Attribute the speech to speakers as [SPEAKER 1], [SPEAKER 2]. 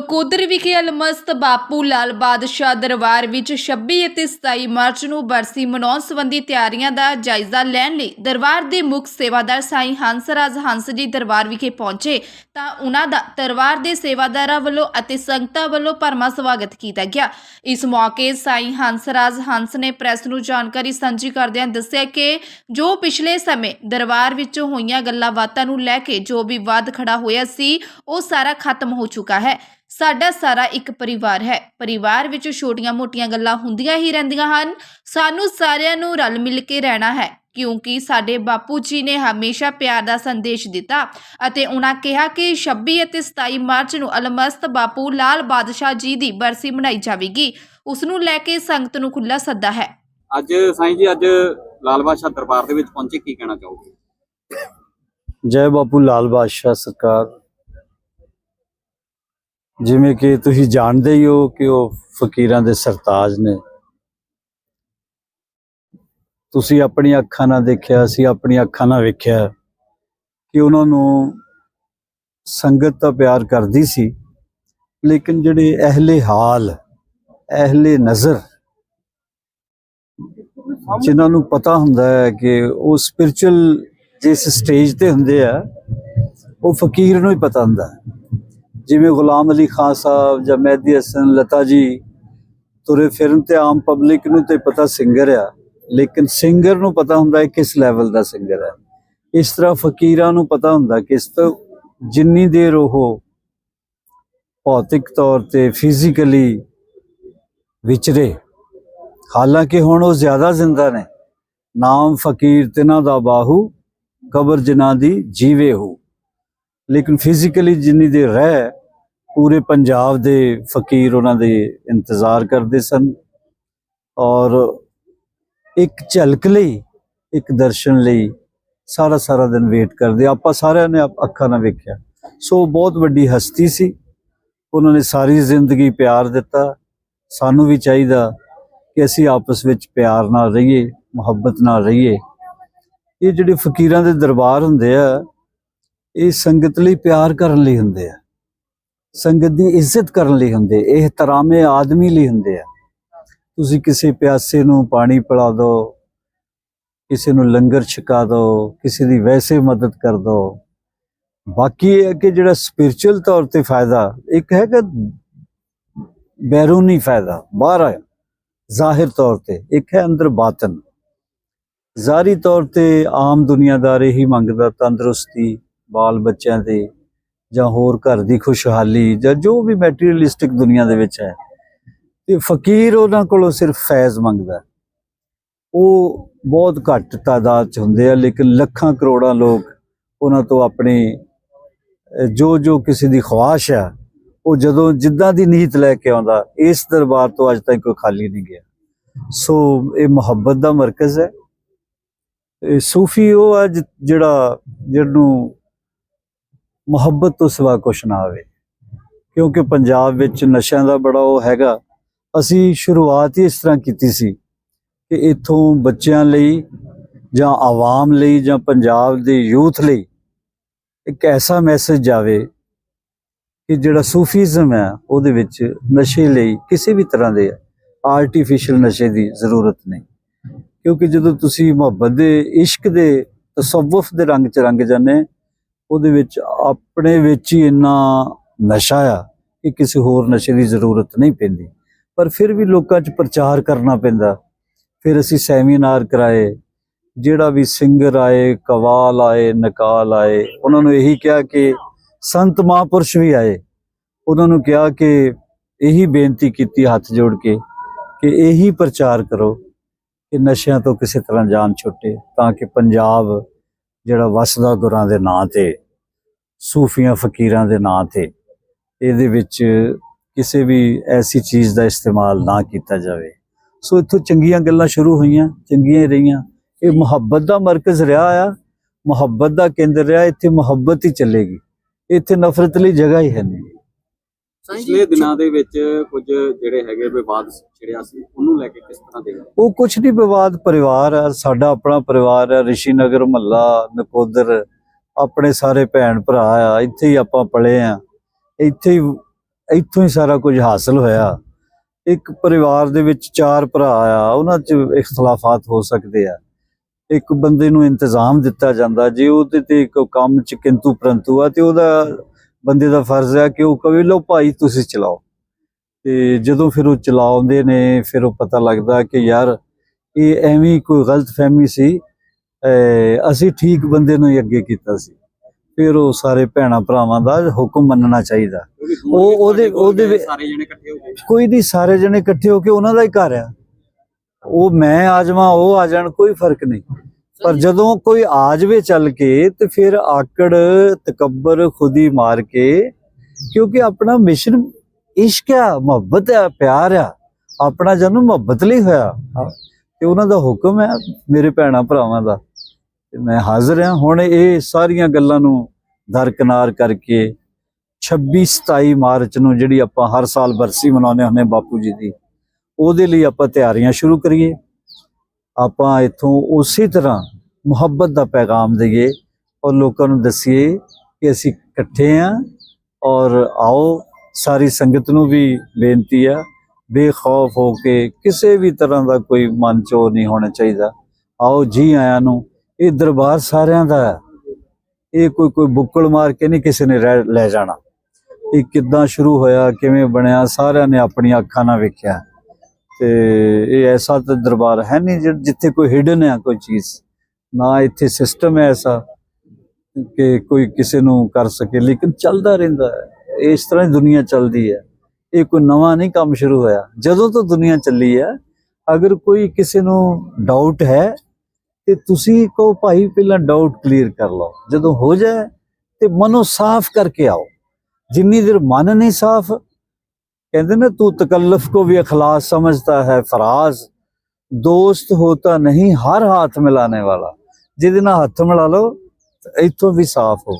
[SPEAKER 1] ਨਕੋਦਰ ਵਿਖੇ ਅਲਮਸਤ ਬਾਪੂ ਲਾਲ ਬਾਦਸ਼ਾਹ ਦਰਬਾਰ ਵਿੱਚ 26 ਅਤੇ 27 ਮਾਰਚ ਨੂੰ ਬਰਸੀ ਮਨਾਉਣ ਸੰਬੰਧੀ ਤਿਆਰੀਆਂ ਦਾ ਜਾਇਜ਼ਾ ਲੈਣ ਲਈ ਦਰਬਾਰ ਦੇ ਮੁੱਖ ਸੇਵਾਦਾਰ ਸਾਈਂ ਹੰਸਰਾਜ ਹੰਸ ਜੀ ਦਰਬਾਰ ਵਿਖੇ ਪਹੁੰਚੇ ਤਾਂ ਉਹਨਾਂ ਦਾ ਦਰਬਾਰ ਦੇ ਸੇਵਾਦਾਰਾਂ ਵੱਲੋਂ ਅਤੇ ਸੰਗਤਾਂ ਵੱਲੋਂ ਭਰਮਾ ਸਵਾਗਤ ਕੀਤਾ ਗਿਆ। ਇਸ ਮੌਕੇ ਸਾਈਂ ਹੰਸਰਾਜ ਹੰਸ ਨੇ ਪ੍ਰੈਸ ਨੂੰ ਜਾਣਕਾਰੀ ਸਾਂਝੀ ਕਰਦਿਆਂ ਦੱਸਿਆ ਕਿ ਜੋ ਪਿਛਲੇ ਸਮੇਂ ਦਰਬਾਰ ਵਿੱਚ ਹੋਈਆਂ ਗੱਲਾਂ ਬਾਤਾਂ ਨੂੰ ਲੈ ਕੇ ਜੋ ਵੀ ਵਾਦ ਖੜਾ ਹੋਇਆ ਸੀ, ਉਹ ਸਾਰਾ ਖਤਮ ਹੋ ਚੁੱਕਾ ਹੈ। ਸਾਡਾ ਸਾਰਾ ਇੱਕ ਪਰਿਵਾਰ ਹੈ। ਪਰਿਵਾਰ ਵਿੱਚ ਛੋਟੀਆਂ-ਮੋਟੀਆਂ ਗੱਲਾਂ ਹੁੰਦੀਆਂ ਹੀ ਰਹਿੰਦੀਆਂ ਹਨ। ਸਾਨੂੰ ਸਾਰਿਆਂ ਨੂੰ ਰਲ ਮਿਲ ਕੇ ਰਹਿਣਾ ਹੈ ਕਿਉਂਕਿ ਸਾਡੇ ਬਾਪੂ ਜੀ ਨੇ ਹਮੇਸ਼ਾ ਪਿਆਰ ਦਾ ਸੰਦੇਸ਼ ਦਿੱਤਾ ਅਤੇ ਉਹਨਾਂ ਕਿਹਾ ਕਿ 26 ਅਤੇ 27 ਮਾਰਚ ਨੂੰ ਅਲਮਸਤ ਬਾਪੂ ਲਾਲ ਬਾਦਸ਼ਾਹ ਜੀ ਦੀ ਬਰਸੀ ਮਨਾਈ ਜਾਵੇਗੀ। ਉਸ ਨੂੰ ਲੈ ਕੇ ਸੰਗਤ ਨੂੰ ਖੁੱਲਾ ਸੱਦਾ ਹੈ।
[SPEAKER 2] ਅੱਜ ਸਾਈਂ ਜੀ ਅੱਜ ਲਾਲ ਬਾਦਸ਼ਾਹ ਦਰਬਾਰ ਦੇ ਵਿੱਚ ਪਹੁੰਚੇ ਕੀ ਕਹਿਣਾ ਚਾਹੋਗੇ?
[SPEAKER 3] ਜੈ ਬਾਪੂ ਲਾਲ ਬਾਦਸ਼ਾਹ ਸਰਕਾਰ। ਜਿਵੇਂ ਕਿ ਤੁਸੀਂ ਜਾਣਦੇ ਹੀ ਹੋ ਕਿ ਉਹ ਫਕੀਰਾਂ ਦੇ ਸਰਤਾਜ ਨੇ ਤੁਸੀਂ ਆਪਣੀ ਅੱਖਾਂ ਨਾਲ ਦੇਖਿਆ, ਅਸੀਂ ਆਪਣੀ ਅੱਖਾਂ ਨਾਲ ਵੇਖਿਆ ਕਿ ਉਹਨਾਂ ਨੂੰ ਸੰਗਤ ਤਾਂ ਪਿਆਰ ਕਰਦੀ ਸੀ, ਲੇਕਿਨ ਜਿਹੜੇ ਅਹਲੇ ਹਾਲ, ਅਹਲੇ ਨਜ਼ਰ ਜਿਨ੍ਹਾਂ ਨੂੰ ਪਤਾ ਹੁੰਦਾ ਹੈ ਕਿ ਉਹ ਸਪਿਰਚੁਅਲ ਜਿਸ ਸਟੇਜ ਤੇ ਹੁੰਦੇ ਆ, ਉਹ ਫਕੀਰ ਨੂੰ ਹੀ ਪਤਾ ਹੁੰਦਾ ਹੈ। ਜਿਵੇਂ ਗੁਲਾਮ ਅਲੀ ਖਾਨ ਸਾਹਿਬ ਜਾਂ ਮਹਿਦੀ ਹਸਨ ਲਤਾ ਜੀ ਤੁਰੇ ਫਿਰਨ ਤੇ ਆਮ ਪਬਲਿਕ ਨੂੰ ਤੇ ਪਤਾ ਸਿੰਗਰ ਆ। ਲੇਕਿਨ ਸਿੰਗਰ ਨੂੰ ਪਤਾ ਹੁੰਦਾ ਹੈ ਕਿਸ ਲੈਵਲ ਦਾ ਸਿੰਗਰ ਹੈ। ਇਸ ਤਰ੍ਹਾਂ ਫਕੀਰਾਂ ਨੂੰ ਪਤਾ ਹੁੰਦਾ ਕਿਸ ਇਸ ਤੋਂ ਜਿੰਨੀ ਦੇਰ ਉਹ ਭੌਤਿਕ ਤੌਰ ਤੇ ਫਿਜ਼ੀਕਲੀ ਵਿਚਰੇ, ਹਾਲਾਂਕਿ ਹੁਣ ਉਹ ਜ਼ਿਆਦਾ ਜ਼ਿੰਦਾ ਨੇ। ਨਾਮ ਫਕੀਰ ਤਿਨਾਂ ਦਾ ਬਾਹੂ, ਕਬਰ ਜਿਨ੍ਹਾਂ ਦੀ ਜੀਵੇ ਹੋ। ਲੇਕਿਨ ਫਿਜ਼ੀਕਲੀ ਜਿੰਨੀ ਦੇਰ ਰਹਿ ਪੂਰੇ ਪੰਜਾਬ ਦੇ ਫਕੀਰ ਉਹਨਾਂ ਦੇ ਇੰਤਜ਼ਾਰ ਕਰਦੇ ਸਨ ਔਰ ਇੱਕ ਝਲਕ ਲਈ, ਇੱਕ ਦਰਸ਼ਨ ਲਈ ਸਾਰਾ ਸਾਰਾ ਦਿਨ ਵੇਟ ਕਰਦੇ। ਆਪਾਂ ਸਾਰਿਆਂ ਨੇ ਅੱਖਾਂ ਨਾਲ ਵੇਖਿਆ। ਸੋ ਬਹੁਤ ਵੱਡੀ ਹਸਤੀ ਸੀ। ਉਹਨਾਂ ਨੇ ਸਾਰੀ ਜ਼ਿੰਦਗੀ ਪਿਆਰ ਦਿੱਤਾ। ਸਾਨੂੰ ਵੀ ਚਾਹੀਦਾ ਕਿ ਅਸੀਂ ਆਪਸ ਵਿੱਚ ਪਿਆਰ ਨਾਲ ਰਹੀਏ, ਮੁਹੱਬਤ ਨਾਲ ਰਹੀਏ। ਇਹ ਜਿਹੜੇ ਫਕੀਰਾਂ ਦੇ ਦਰਬਾਰ ਹੁੰਦੇ ਆ, ਇਹ ਸੰਗਤ ਲਈ ਪਿਆਰ ਕਰਨ ਲਈ ਹੁੰਦੇ ਆ। ਸੰਗਤ ਦੀ ਇੱਜ਼ਤ ਕਰਨ ਲਈ ਹੁੰਦੇ, ਇਹ ਤਰਾਮੇ ਆਦਮੀ ਲਈ ਹੁੰਦੇ ਆ। ਤੁਸੀਂ ਕਿਸੇ ਪਿਆਸੇ ਨੂੰ ਪਾਣੀ ਪਿਲਾ ਦਿਓ ਕਿਸੇ ਨੂੰ ਲੰਗਰ ਛਕਾ ਦਿਓ ਕਿਸੇ ਦੀ ਵੈਸੇ ਮਦਦ ਕਰ ਦਿਓ ਬਾਕੀ ਇਹ ਹੈ ਕਿ ਜਿਹੜਾ ਸਪਿਰਚੁਅਲ ਤੌਰ ਤੇ ਫਾਇਦਾ, ਇੱਕ ਹੈਗਾ ਬੈਰੂਨੀ ਫਾਇਦਾ, ਬਾਹਰ ਆ ਜ਼ਾਹਿਰ ਤੌਰ ਤੇ, ਇੱਕ ਹੈ ਅੰਦਰ ਬਾਤਨ। ਜ਼ਾਰੀ ਤੌਰ ਤੇ ਆਮ ਦੁਨੀਆਦਾਰ ਇਹੀ ਮੰਗਦਾ, ਤੰਦਰੁਸਤੀ, ਬਾਲ ਬੱਚਿਆਂ ਦੇ ਜਾਂ ਹੋਰ ਘਰ ਦੀ ਖੁਸ਼ਹਾਲੀ ਜਾਂ ਜੋ ਵੀ ਮੈਟੀਰੀਅਲਿਸਟਿਕ ਦੁਨੀਆ ਦੇ ਵਿੱਚ ਹੈ, ਤੇ ਫਕੀਰ ਉਹਨਾਂ ਕੋਲੋਂ ਸਿਰਫ ਫੈਜ਼ ਮੰਗਦਾ ਉਹ ਬਹੁਤ ਘੱਟ ਤਾਦਾਦ ਚ ਹੁੰਦੇ ਆ, ਲੇਕਿਨ ਲੱਖਾਂ ਕਰੋੜਾਂ ਲੋਕ ਉਹਨਾਂ ਤੋਂ ਆਪਣੀ ਜੋ ਜੋ ਕਿਸੇ ਦੀ ਖੁਆਇਸ਼ ਆ, ਉਹ ਜਦੋਂ ਜਿੱਦਾਂ ਦੀ ਨੀਤ ਲੈ ਕੇ ਆਉਂਦਾ, ਇਸ ਦਰਬਾਰ ਤੋਂ ਅੱਜ ਤੱਕ ਕੋਈ ਖਾਲੀ ਨਹੀਂ ਗਿਆ। ਸੋ ਇਹ ਮੁਹੱਬਤ ਦਾ ਮਰਕਜ਼ ਹੈ। ਇਹ ਸੂਫੀ ਉਹ ਹੈ ਜਿਹੜਾ, ਜਿਹਨੂੰ ਮੁਹੱਬਤ ਤੋਂ ਸਿਵਾ ਕੁਛ ਨਾ ਆਵੇ ਕਿਉਂਕਿ ਪੰਜਾਬ ਵਿੱਚ ਨਸ਼ਿਆਂ ਦਾ ਬੜਾ ਉਹ ਹੈਗਾ। ਅਸੀਂ ਸ਼ੁਰੂਆਤ ਹੀ ਇਸ ਤਰ੍ਹਾਂ ਕੀਤੀ ਸੀ ਕਿ ਇਥੋਂ ਬੱਚਿਆਂ ਲਈ ਜਾਂ ਆਵਾਮ ਲਈ ਜਾਂ ਪੰਜਾਬ ਦੇ ਯੂਥ ਲਈ ਇੱਕ ਐਸਾ ਮੈਸੇਜ ਜਾਵੇ ਕਿ ਜਿਹੜਾ ਸੂਫੀਜ਼ਮ ਹੈ, ਉਹਦੇ ਵਿੱਚ ਨਸ਼ੇ ਲਈ ਕਿਸੇ ਵੀ ਤਰ੍ਹਾਂ ਦੇ ਆਰਟੀਫੀਸ਼ੀਅਲ ਨਸ਼ੇ ਦੀ ਜ਼ਰੂਰਤ ਨਹੀਂ। ਕਿਉਂਕਿ ਜਦੋਂ ਤੁਸੀਂ ਮੁਹੱਬਤ ਦੇ ਇਸ਼ਕ ਦੇ, ਤਸਵੁਫ ਦੇ ਰੰਗ ਚ ਰੰਗ ਜਾਂਦੇ ਉਹਦੇ ਵਿੱਚ ਆਪਣੇ ਵਿੱਚ ਹੀ ਇੰਨਾ ਨਸ਼ਾ ਆ ਕਿ ਕਿਸੇ ਹੋਰ ਨਸ਼ੇ ਦੀ ਜ਼ਰੂਰਤ ਨਹੀਂ ਪੈਂਦੀ। ਪਰ ਫਿਰ ਵੀ ਲੋਕਾਂ 'ਚ ਪ੍ਰਚਾਰ ਕਰਨਾ ਪੈਂਦਾ। ਫਿਰ ਅਸੀਂ ਸੈਮੀਨਾਰ ਕਰਾਏ, ਜਿਹੜਾ ਵੀ ਸਿੰਗਰ ਆਏ, ਕਵਾਲ ਆਏ, ਨਕਾਲ ਆਏ, ਉਹਨਾਂ ਨੂੰ ਇਹੀ ਕਿਹਾ ਕਿ ਸੰਤ ਮਹਾਂਪੁਰਸ਼ ਵੀ ਆਏ। ਉਹਨਾਂ ਨੂੰ ਕਿਹਾ ਕਿ ਇਹੀ ਬੇਨਤੀ ਕੀਤੀ ਹੱਥ ਜੋੜ ਕੇ ਕਿ ਇਹੀ ਪ੍ਰਚਾਰ ਕਰੋ ਕਿ ਨਸ਼ਿਆਂ ਤੋਂ ਕਿਸੇ ਤਰ੍ਹਾਂ ਜਾਨ ਛੁੱਟੇ, ਤਾਂ ਕਿ ਪੰਜਾਬ ਜਿਹੜਾ ਵਸਦਾ ਗੁਰਾਂ ਦੇ ਨਾਂ ਤੇ, ਸੂਫੀਆਂ ਫਕੀਰਾਂ ਦੇ ਨਾਂ ਤੇ, ਇਹਦੇ ਵਿੱਚ ਕਿਸੇ ਵੀ ਐਸੀ ਚੀਜ਼ ਦਾ ਇਸਤੇਮਾਲ ਨਾ ਕੀਤਾ ਜਾਵੇ। ਸੋ ਇੱਥੋਂ ਚੰਗੀਆਂ ਗੱਲਾਂ ਸ਼ੁਰੂ ਹੋਈਆਂ, ਚੰਗੀਆਂ ਹੀ ਰਹੀਆਂ। ਇਹ ਮੁਹੱਬਤ ਦਾ ਮਰਕਜ਼ ਰਿਹਾ ਆ, ਮੁਹੱਬਤ ਦਾ ਕੇਂਦਰ ਰਿਹਾ, ਇੱਥੇ ਮੁਹੱਬਤ ਹੀ ਚੱਲੇਗੀ। ਇੱਥੇ ਨਫ਼ਰਤ ਲਈ ਜਗ੍ਹਾ ਹੀ ਹੈ ਨਹੀਂ।
[SPEAKER 2] ਪਿਛਲੇ ਦਿਨਾਂ ਦੇ ਵਿੱਚ ਕੁਝ ਜਿਹੜੇ ਹੈਗੇ ਵਿਵਾਦ ਛਿੜਿਆ ਸੀ ਉਹਨੂੰ ਲੈ ਕੇ ਕਿਸ ਤਰ੍ਹਾਂ ਦੇ
[SPEAKER 3] ਉਹ ਕੁਛ ਨਹੀਂ ਵਿਵਾਦ ਪਰਿਵਾਰ ਆ ਸਾਡਾ ਆਪਣਾ ਪਰਿਵਾਰ ਆ ਰਿਸ਼ੀ ਨਗਰ ਮਹੱਲਾ ਨਕੋਦਰ ਆਪਣੇ ਸਾਰੇ ਭੈਣ ਭਰਾ ਆ ਇੱਥੇ ਹੀ ਆਪਾਂ ਪਲੇ ਆ। ਇੱਥੇ ਹੀ ਇੱਥੋਂ ਹੀ ਸਾਰਾ ਕੁਝ ਹਾਸਲ ਹੋਇਆ। ਇੱਕ ਪਰਿਵਾਰ ਦੇ ਵਿੱਚ ਚਾਰ ਭਰਾ ਆ ਉਹਨਾਂ 'ਚ ਇਖਤਲਾਫਾਤ ਹੋ ਸਕਦੇ ਆ। ਇੱਕ ਬੰਦੇ ਨੂੰ ਇੰਤਜ਼ਾਮ ਦਿੱਤਾ ਜਾਂਦਾ ਜੇ ਉਹਦੇ ਤੇ ਇੱਕ ਕੰਮ 'ਚ ਕਿੰਤੂ ਪ੍ਰੰਤੂ ਆ ਤੇ ਉਹਦਾ ਬੰਦੇ ਦਾ ਫਰਜ਼ ਹੈ ਕਿ ਉਹ ਕਵੇ ਲਓ ਭਾਈ ਤੁਸੀਂ ਚਲਾਓ। ਤੇ ਜਦੋਂ ਫਿਰ ਉਹ ਚਲਾਉਂਦੇ ਨੇ ਫਿਰ ਉਹ ਪਤਾ ਲੱਗਦਾ ਕਿ ਯਾਰ ਇਹ ਐਵੇਂ ਕੋਈ ਗਲਤ ਫਹਿਮੀ ਸੀ। ਅਸੀਂ ਠੀਕ ਬੰਦੇ ਨੂੰ ਅੱਗੇ ਕੀਤਾ ਸੀ। ਫਿਰ ਉਹ ਸਾਰੇ ਭੈਣਾ ਭਰਾਵਾਂ ਦਾ ਹੁਕਮ ਮੰਨਣਾ ਚਾਹੀਦਾ। ਉਹ- ਉਹਦੇ- ਉਹਦੇ
[SPEAKER 2] ਸਾਰੇ ਜਣੇ ਇਕੱਠੇ ਹੋ ਗਏ।
[SPEAKER 3] ਕੋਈ ਨਹੀਂ ਸਾਰੇ ਜਣੇ ਇਕੱਠੇ ਹੋ ਕੇ ਉਹਨਾਂ ਦਾ ਹੀ ਘਰ ਆ। ਉਹ ਮੈਂ ਆ ਜਾਵਾਂ ਉਹ ਆ ਜਾਣ ਕੋਈ ਫ਼ਰਕ ਨਹੀਂ। ਪਰ ਜਦੋਂ ਕੋਈ ਆ ਜਾਵੇ ਚੱਲ ਕੇ, ਤੇ ਫਿਰ ਆਕੜ ਤਕੱਬਰ ਖੁਦੀ ਮਾਰ ਕੇ, ਕਿਉਂਕਿ ਆਪਣਾ ਮਿਸ਼ਨ ਇਸ਼ਕ ਆ, ਮੁਹੱਬਤ ਆ, ਪਿਆਰ ਆ, ਆਪਣਾ ਜਨਮ ਮੁਹੱਬਤ ਲਈ ਹੋਇਆ। ਤੇ ਉਹਨਾਂ ਦਾ ਹੁਕਮ ਹੈ ਮੇਰੇ ਭੈਣਾ ਭਰਾਵਾਂ ਦਾ, ਤੇ ਮੈਂ ਹਾਜ਼ਰ ਹਾਂ। ਹੁਣ ਇਹ ਸਾਰੀਆਂ ਗੱਲਾਂ ਨੂੰ ਦਰਕਨਾਰ ਕਰਕੇ 26 27 ਮਾਰਚ ਨੂੰ ਜਿਹੜੀ ਆਪਾਂ ਹਰ ਸਾਲ ਬਰਸੀ ਮਨਾਉਂਦੇ ਹੁੰਦੇ ਹਾਂ ਬਾਪੂ ਜੀ ਦੀ, ਉਹਦੇ ਲਈ ਆਪਾਂ ਤਿਆਰੀਆਂ ਸ਼ੁਰੂ ਕਰੀਏ। ਆਪਾਂ ਇੱਥੋਂ ਉਸੇ ਤਰ੍ਹਾਂ ਮੁਹੱਬਤ ਦਾ ਪੈਗਾਮ ਦਈਏ ਔਰ ਲੋਕਾਂ ਨੂੰ ਦਸੀਏ ਕਿ ਅਸੀਂ ਇਕੱਠੇ ਆਂ ਔਰ ਆਓ, ਸਾਰੀ ਸੰਗਤ ਨੂੰ ਵੀ ਬੇਨਤੀ ਆ, ਬੇਖੌਫ ਹੋ ਕੇ ਕਿਸੇ ਵੀ ਤਰ੍ਹਾਂ ਦਾ ਕੋਈ ਮਨ ਚੋ ਨਹੀਂ ਹੋਣਾ ਚਾਹੀਦਾ। ਆਓ, ਜੀ ਆਇਆਂ ਨੂੰ, ਇਹ ਦਰਬਾਰ ਸਾਰਿਆਂ ਦਾ ਹੈ। ਇਹ ਕੋਈ ਕੋਈ ਬੁੱਕਲ ਮਾਰ ਕੇ ਨਹੀਂ ਕਿਸੇ ਨੇ ਰਹਿ- ਲੈ ਜਾਣਾ। ਇਹ ਕਿੱਦਾਂ ਸ਼ੁਰੂ ਹੋਇਆ, ਕਿਵੇਂ ਬਣਿਆ, ਸਾਰਿਆਂ ਨੇ ਆਪਣੀਆਂ ਅੱਖਾਂ ਨਾਲ ਵੇਖਿਆ। ਤੇ ਇਹ ਐਸਾ ਤਾਂ ਦਰਬਾਰ ਹੈ ਨਹੀਂ ਜਿੱਥੇ ਕੋਈ ਹਿਡਨ ਹੈ ਕੋਈ ਚੀਜ਼। ਨਾ ਇੱਥੇ ਸਿਸਟਮ ਹੈ ਐਸਾ ਕਿ ਕੋਈ ਕਿਸੇ ਨੂੰ ਕਰ ਸਕੇ, ਲੇਕਿਨ ਚੱਲਦਾ ਰਹਿੰਦਾ ਹੈ। ਇਸ ਤਰ੍ਹਾਂ ਹੀ ਦੁਨੀਆ ਚੱਲਦੀ ਹੈ। ਇਹ ਕੋਈ ਨਵਾਂ ਨਹੀਂ ਕੰਮ ਸ਼ੁਰੂ ਹੋਇਆ। ਜਦੋਂ ਤੋਂ ਦੁਨੀਆ ਚੱਲੀ ਹੈ, ਅਗਰ ਕੋਈ ਕਿਸੇ ਨੂੰ ਡਾਊਟ ਹੈ, ਤੇ ਤੁਸੀਂ ਕਹੋ, ਭਾਈ, ਪਹਿਲਾਂ ਡਾਊਟ ਕਲੀਅਰ ਕਰ ਲਓ। ਜਦੋਂ ਹੋ ਜਾਏ, ਤੇ ਮਨੋਂ ਸਾਫ਼ ਕਰਕੇ ਆਓ। ਜਿੰਨੀ ਦੇਰ ਮਨ ਨਹੀਂ ਸਾਫ਼ कहते ना तू तकल्लुफ को भी अखलास समझता है फराज दोस्त होता नहीं हर हाथ मिलाने वाला ਜਿਹਦੇ ਨਾਲ ਹੱਥ ਮਿਲਾ ਲਓ ਇੱਥੋਂ ਵੀ ਸਾਫ਼ ਹੋ